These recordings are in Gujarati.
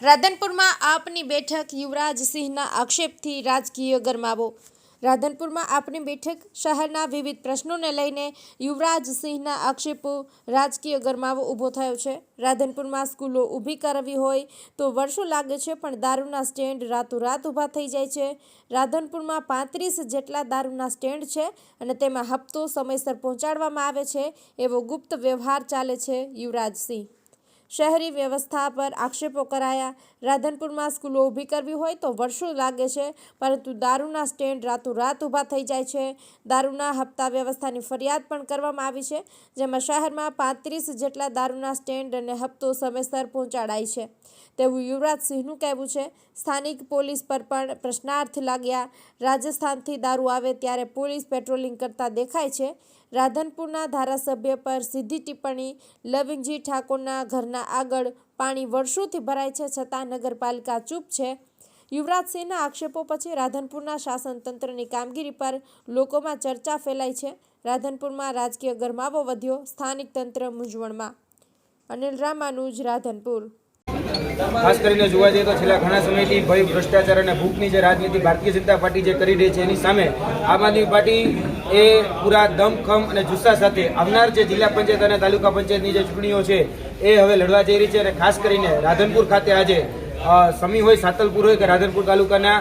રાધનપુરમાં આપની બેઠક યુવરાજસિંહના આક્ષેપથી રાજકીય ગરમાવો. રાધનપુરમાં આપની બેઠક શહેરના વિવિધ પ્રશ્નોને લઈને યુવરાજસિંહના આક્ષેપો રાજકીય ગરમાવો ઊભો થયો છે. રાધનપુરમાં સ્કૂલો ઊભી કરવી હોય તો વર્ષો લાગે છે પણ દારૂના સ્ટેન્ડ રાતોરાત ઊભા થઈ જાય છે. રાધનપુરમાં પાંત્રીસ જેટલા દારૂના સ્ટેન્ડ છે અને તેમાં હપ્તો સમયસર પહોંચાડવામાં આવે છે એવો ગુપ્ત વ્યવહાર ચાલે છે યુવરાજસિંહ શહેરી વ્યવસ્થા પર આક્ષેપો કરાયા. રાધનપુરમાં સ્કૂલો ઊભી કરવી હોય તો વર્ષો લાગે છે, પરંતુ દારૂના સ્ટેન્ડ રાતોરાત ઊભા થઈ જાય છે. દારૂના હપ્તા વ્યવસ્થાની ફરિયાદ પણ કરવામાં આવી છે, જેમાં શહેરમાં પાંત્રીસ જેટલા દારૂના સ્ટેન્ડ અને હપ્તો સમયસર પહોંચાડાય છે. તેવું યુવરાજસિંહનું કહેવું છે. સ્થાનિક પોલીસ પર પણ પ્રશ્નાર્થ લાગ્યા. રાજસ્થાનથી દારૂ આવે ત્યારે પોલીસ પેટ્રોલિંગ કરતા દેખાય છે. રાધનપુરના ધારાસભ્ય પર સીધી ટિપ્પણી. લવિંગજી ઠાકોરના ઘરના આગળ પાણી વર્ષોથી ભરાય છે છતાં નગરપાલિકા ચૂપ છે. યુવરાજસિંહના આક્ષેપો પછી રાધનપુરના શાસનતંત્રની કામગીરી પર લોકોમાં ચર્ચા ફેલાઈ છે. રાધનપુરમાં રાજકીય ગરમાવો વધ્યો, સ્થાનિક તંત્ર મૂંઝવણમાં. અનિલ રામાનુજ, રાધનપુર. ખાસ કરીને જોવા જઈએ તો છેલ્લા ઘણા સમયથી ભય, ભ્રષ્ટાચાર અને ભૂખની જે રાજનીતિ ભારતીય જનતા પાર્ટી જે કરી રહી છે, એની સામે આમ આદમી પાર્ટી એ પૂરા દમખમ અને જુસ્સા સાથે આવનાર જે જિલ્લા પંચાયત અને તાલુકા પંચાયતની જે ચૂંટણીઓ છે, એ હવે લડવા જઈ રહી છે અને ખાસ કરીને રાધનપુર ખાતે આજે સમી હોય, સાતલપુર હોય કે રાધનપુર તાલુકાના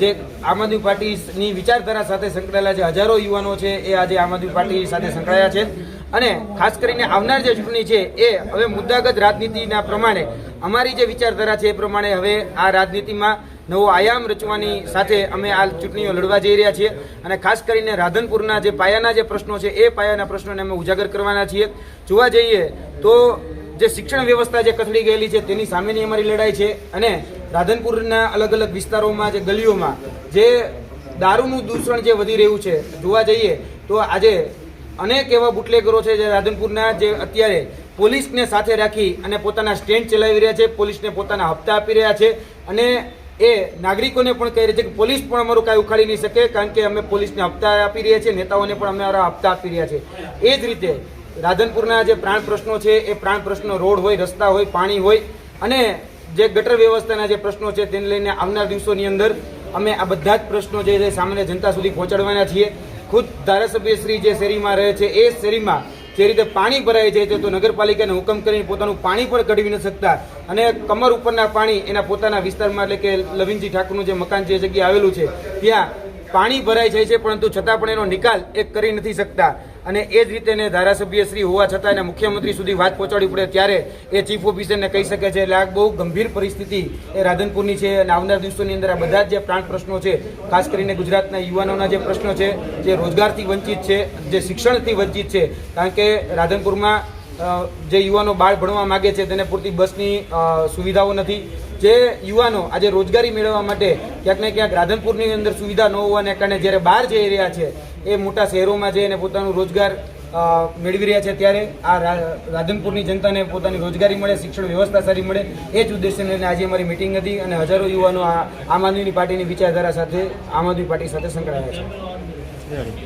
જે આમ આદમી પાર્ટીની વિચારધારા સાથે સંકળાયેલા જે હજારો યુવાનો છે, એ આજે આમ આદમી પાર્ટી સાથે સંકળાયા છે. અને ખાસ કરીને આવનાર જે ચૂંટણી છે, એ હવે મુદ્દાગત રાજનીતિના પ્રમાણે, અમારી જે વિચારધારા છે એ પ્રમાણે હવે આ રાજનીતિમાં નવો આયામ રચવાની સાથે અમે આ ચૂંટણીઓ લડવા જઈ રહ્યા છીએ. અને ખાસ કરીને રાધનપુરના જે પાયાના જે પ્રશ્નો છે, એ પાયાના પ્રશ્નોને અમે ઉજાગર કરવાના છીએ. જોવા જઈએ તો જે શિક્ષણ વ્યવસ્થા જે કથળી ગયેલી છે, તેની સામેની અમારી લડાઈ છે. અને રાધનપુરના અલગ અલગ વિસ્તારોમાં જે ગલીઓમાં જે દારૂનું દૂષણ જે વધી રહ્યું છે, જોવા જઈએ તો આજે અનેક એવા બુટલેગરો છે જે રાધનપુરના જે અત્યારે પોલીસને સાથે રાખી અને પોતાના સ્ટેન્ડ ચલાવી રહ્યા છે, પોલીસને પોતાના હપ્તા આપી રહ્યા છે અને એ નાગરિકોને પણ કહી રહ્યા છે કે પોલીસ પણ અમારું કાંઈ ઉખાડી નહીં શકે કારણ કે અમે પોલીસને હપ્તા આપી રહ્યા છીએ, નેતાઓને પણ અમે અમારા હપ્તા આપી રહ્યા છે એ જ રીતે રાધનપુરના જે પ્રાણ પ્રશ્નો છે, એ પ્રાણ પ્રશ્નો રોડ હોય, રસ્તા હોય, પાણી હોય અને જે ગટર વ્યવસ્થાના જે પ્રશ્નો છે તેને લઈને આવનાર દિવસોની અંદર અમે આ બધા જ પ્રશ્નો જે છે સામાન્ય જનતા સુધી પહોંચાડવાના છીએ. ખુદ ધારાસભ્ય શ્રી જે શેરીમાં રહે છે, એ શેરીમાં જે રીતે પાણી ભરાઈ જાય છે, તો નગરપાલિકાને હુકમ કરીને પોતાનું પાણી પણ કઢવી ન શકતા. અને કમર ઉપરના પાણી એના પોતાના વિસ્તારમાં, એટલે કે લવિનજી ઠાકુરનું જે મકાન જે જગ્યાએ આવેલું છે, ત્યાં પાણી ભરાઈ જાય છે, પરંતુ છતાં પણ એનો નિકાલ એ કરી નથી શકતા. અને એ જ રીતે એને ધારાસભ્ય શ્રી હોવા છતાં એને મુખ્યમંત્રી સુધી વાત પહોંચાડવી પડે ત્યારે એ ચીફ ઓફિસરને કહી શકે છે. એટલે આ બહુ ગંભીર પરિસ્થિતિ એ રાધનપુરની છે અને આવનાર દિવસોની અંદર આ બધા જ જે પ્રાણ પ્રશ્નો છે, ખાસ કરીને ગુજરાતના યુવાનોના જે પ્રશ્નો છે, જે રોજગારથી વંચિત છે, જે શિક્ષણથી વંચિત છે, કારણ કે રાધનપુરમાં જે યુવાનો બાળ ભણવા માગે છે તેને પૂરતી બસની સુવિધાઓ નથી. જે યુવાનો આજે રોજગારી મેળવવા માટે ક્યાંક ને ક્યાંક રાધનપુરની અંદર સુવિધા ન હોવાને કારણે જ્યારે બહાર જઈ રહ્યા છે એ મોટા શહેરોમાં જઈને પોતાનું રોજગાર મેળવી રહ્યા છે ત્યારે આ રાધનપુરની જનતાને પોતાની રોજગારી મળે, શિક્ષણ વ્યવસ્થા સારી મળે, એ જ ઉદ્દેશ્યને લઈને આજે અમારી મિટિંગ હતી અને હજારો યુવાનો આમ આદમીની પાર્ટીની વિચારધારા સાથે, આમ આદમી પાર્ટી સાથે સંકળાયા છે.